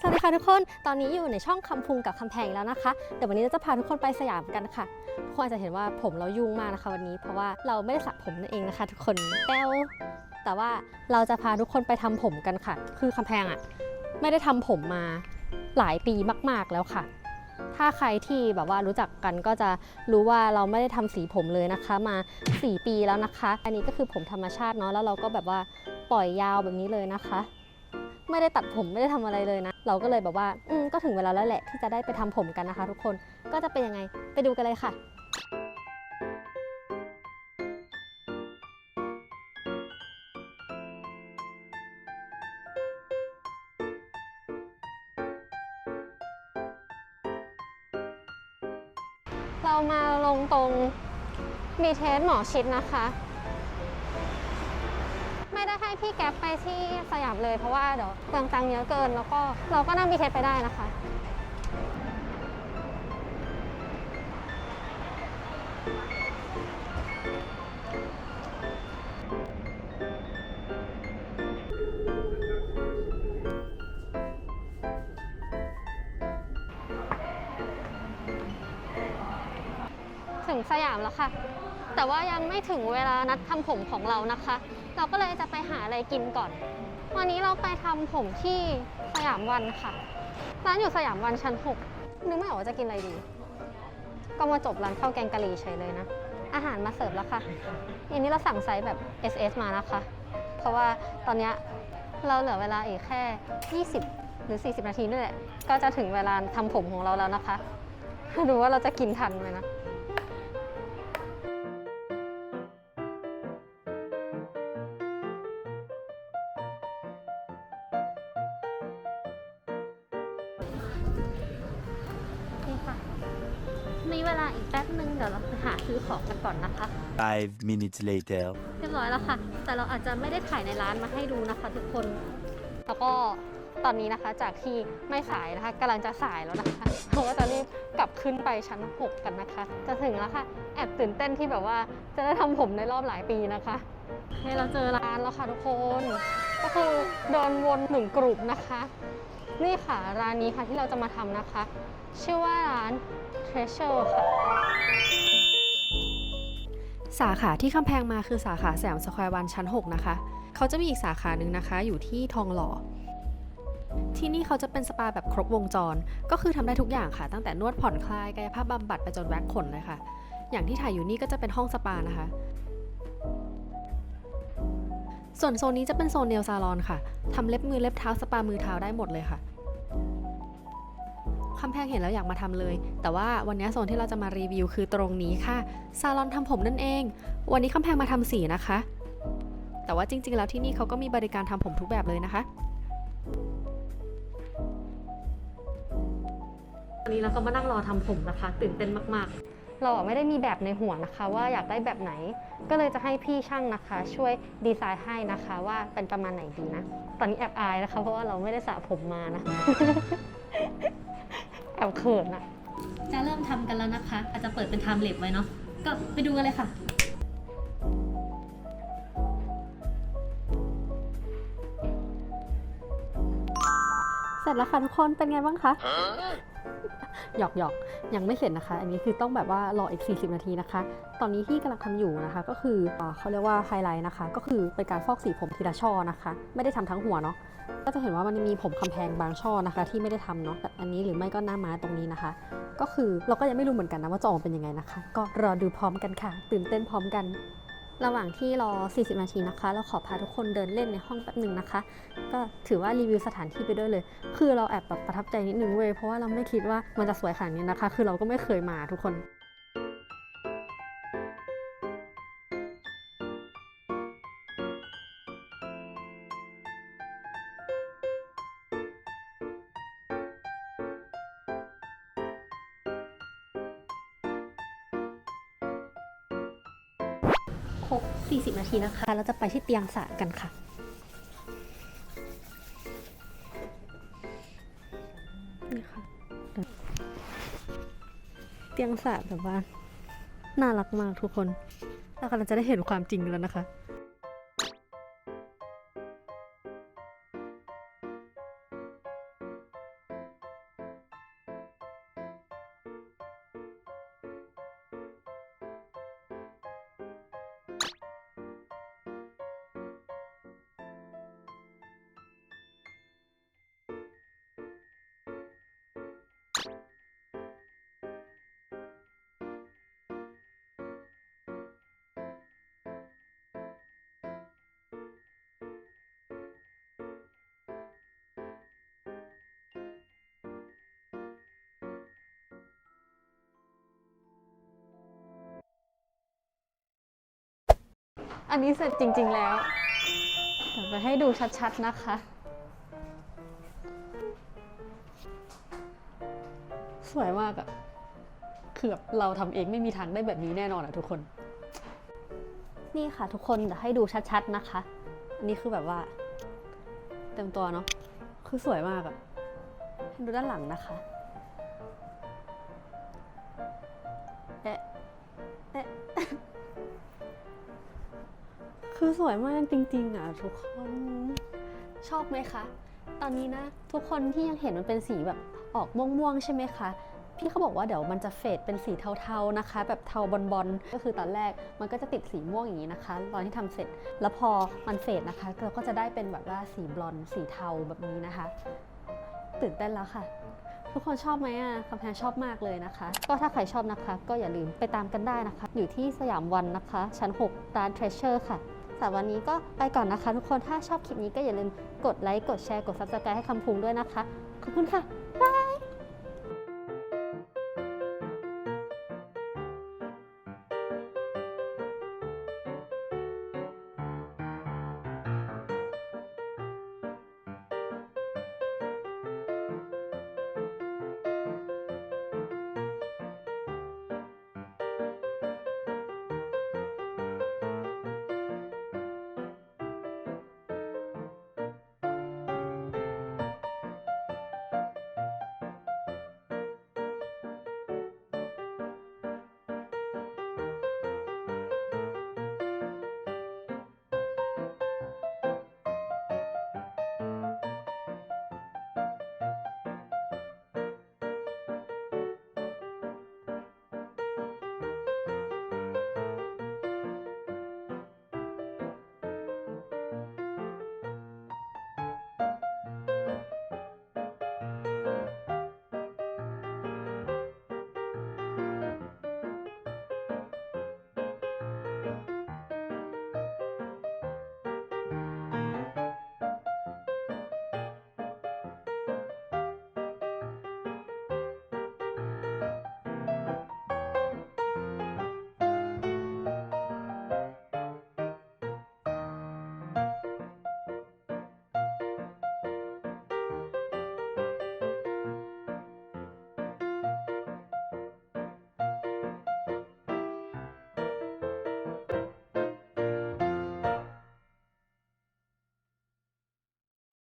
สวัสดีค่ะทุกคน ตอนนี้อยู่ในช่องคำพุงกับคำแพงแล้วนะคะเดี๋ยววันนี้เราจะพาทุกคนไปสยามกันค่ะ ทุกคนอาจจะเห็นว่าผมเรายุ่งมากนะคะวันนี้เพราะว่าเราไม่ได้สระผมนั่นเองนะคะ ทุกคนแต้วแต่ว่าเราจะพาทุกคนไปทำผมกันค่ะ คือคำแพงอะไม่ได้ทำผมมาหลายปีมาก ๆแล้วค่ะ ถ้าใครที่แบบว่ารู้จักกันก็จะรู้ว่าเราไม่ได้ทำสีผมเลยนะคะ มา 4 ปีแล้วนะคะ อันนี้ก็คือผมธรรมชาติเนาะแล้วเราก็แบบว่าปล่อยยาวแบบนี้เลยนะคะ ไม่ได้ตัดผมไม่ได้ทำอะไรเลยนะ เราก็เลยแบบว่าอืมก็ถึงเวลาแล้วแหละที่จะได้ไปทำผมกันนะคะ ทุกคนก็จะเป็นยังไงไปดูกันเลยค่ะเรามาลงตรงมีเทสหมอชิดนะคะ พี่แก๊ปไปที่สยามเลยเพราะว่าเดี๋ยวเปลืองตังค์เยอะเกิน แล้วก็เราก็นั่งบีเทสไปได้นะคะถึงสยามแล้วค่ะ แต่ว่ายังไม่ถึงเวลานัดทำผมของเรานะคะ เราก็เลยจะไปหาอะไรกินก่อน วันนี้เราไปทำผมที่สยามวันค่ะ ร้านอยู่สยามวันชั้น6นึกไม่ออกว่าจะกินอะไรดี ก็มาจบร้านข้าวแกงกะหรี่เฉยเลยนะ อาหารมาเสิร์ฟแล้วค่ะอันนี้เราสั่งไซส์แบบ SS มานะคะ เพราะว่าตอนนี้เราเหลือเวลาอีกแค่ 20 หรือ 40 นาทีนี่แหละ ก็จะถึงเวลาทำผมของเราแล้วนะคะ ดูว่าเราจะกินทันไหมนะ มีเวลาอีกแป๊บนึงเดี๋ยวเราไปหาซื้อของกันก่อนนะคะ Five minutes later. เรียบร้อยแล้วค่ะ แต่เราอาจจะไม่ได้ถ่ายในร้านมาให้ดูนะคะ ทุกคน แล้วก็ตอนนี้นะคะจากที่ไม่สายนะคะกำลังจะสายแล้วนะคะเราก็จะรีบกลับขึ้นไปชั้น 6 กันนะคะ จะถึงแล้วค่ะ แอบตื่นเต้นที่แบบว่าจะได้ทำผมในรอบหลายปีนะคะให้เราเจอร้านแล้วค่ะทุกคน ก็คือเดินวนหนึ่งกลุ่มนะคะ นี่ค่ะร้านนี้ค่ะที่เราจะมาทำนะคะ ชื่อว่าร้าน Treasure ค่ะ สาขาที่คำแพงมาคือสาขาแสมสแควร์วันชั้น 6 นะคะ เขาจะมีอีกสาขาหนึ่งนะคะ อยู่ที่ทองหล่อ ที่นี่เขาจะเป็นสปาแบบครบวงจร ก็คือทำได้ทุกอย่างค่ะ ตั้งแต่นวดผ่อนคลายกายภาพบำบัดไปจนแว็กขนเลยค่ะ อย่างที่ถ่ายอยู่นี่ก็จะเป็นห้องสปานะคะ ส่วนโซนนี้จะเป็นโซนเนลซาลอนค่ะ ทำเล็บมือเล็บเท้าสปามือเท้าได้หมดเลยค่ะคำแพงเห็นแล้วอยากมาทำเลย แต่ว่าวันนี้โซนที่เราจะมารีวิวคือตรงนี้ค่ะ ซาลอนทำผมนั่นเอง วันนี้คำแพงมาทำสีนะคะ แต่ว่าจริง ๆ แล้วที่นี่เขาก็มีบริการทำผมทุกแบบเลยนะคะวันนี้เราก็มานั่งรอทำผมนะคะ ตื่นเต้นมากๆ เราอะไม่ได้มีแบบในหัวนะคะ ว่าอยากได้แบบไหน ก็เลยจะให้พี่ช่างนะคะ ช่วยดีไซน์ให้นะคะว่าเป็นประมาณไหนดีนะ ตอนนี้แอบอายนะคะ เพราะว่าเราไม่ได้สระผมมานะ แอบเขินอะจะเริ่มทำกันแล้วนะคะ อาจจะเปิดเป็นไทม์เลปไว้เนาะก็ไปดูกันเลยค่ะ เสร็จแล้วค่ะทุกคนเป็นไงบ้างคะ หยอกหยอกยังไม่เสร็จนะคะ อันนี้คือต้องแบบว่ารออีก 40 นาทีนะคะ ตอนนี้ที่กำลังทำอยู่นะคะ ก็คือเอ่อเขาเรียกว่าไฮไลท์นะคะ ก็คือเป็นการฟอกสีผมทีละช่อนะคะ ไม่ได้ทำทั้งหัวเนาะก็จะเห็นว่ามันมีผมคำแพงบางช่อนะคะ ที่ไม่ได้ทำเนาะอันนี้หรือไม่ก็หน้าม้าตรงนี้นะคะ ก็คือเราก็ยังไม่รู้เหมือนกันนะว่าจะออกมาเป็นยังไงนะคะ ก็รอดูพร้อมกันค่ะ ตื่นเต้นพร้อมกัน ระหว่างที่รอ 40 นาทีนะคะ เราขอพาทุกคนเดินเล่นในห้องแป๊บหนึ่งนะคะ ก็ถือว่ารีวิวสถานที่ไปด้วยเลย คือเราแอบแบบประทับใจนิดนึงเว้ย เพราะว่าเราไม่คิดว่ามันจะสวยขนาดนี้นะคะ คือเราก็ไม่เคยมาทุกคน รบ 40 นาทีนะคะ เราจะไปที่เตียงสระกันค่ะ นี่ค่ะ เตียงสระแบบว่า น่ารักมากทุกคน เรากำลังจะได้เห็นความจริงแล้วนะคะ อันนี้เสร็จจริง ๆ แล้วแต่ไปให้ดูชัด ๆ นะคะ สวยมากอะคือแบบเราทำเองไม่มีทางได้แบบนี้แน่นอนอะทุกคน นี่ค่ะทุกคนเดี๋ยวให้ดูชัดๆนะคะ อันนี้คือแบบว่า เต็มตัวเนาะ คือสวยมากอะให้ดูด้านหลังนะคะเอ๊ะเอ๊ะคือสวยมากจริงๆอะทุกคน ชอบไหมคะ ตอนนี้นะ ทุกคนที่ยังเห็นมันเป็นสีแบบ ออกม่วงๆใช่ไหมคะพี่เขาบอกว่าเดี๋ยวมันจะเฟดเป็นสีเทาๆนะคะ แบบเทาบอลๆก็คือตอนแรกมันก็จะติดสีม่วงอย่างนี้นะคะ ตอนที่ทำเสร็จแล้วพอมันเฟดนะคะเราก็จะได้เป็นแบบว่าสีบลอนสีเทาแบบนี้นะคะ ตื่นเต้นแล้วค่ะ ทุกคนชอบไหมอะคำแพงชอบมากเลยนะคะ ก็ถ้าใครชอบนะคะ ก็อย่าลืมไปตามกันได้นะคะ อยู่ที่สยามวันนะคะ ชั้น 6 ร้าน Treasure ค่ะสำหรับวันนี้ก็ไปก่อนนะคะ ทุกคนถ้าชอบคลิปนี้ก็อย่าลืมกดไลค์กดแชร์กด Subscribe ให้คำพุงด้วยนะคะขอบคุณค่ะ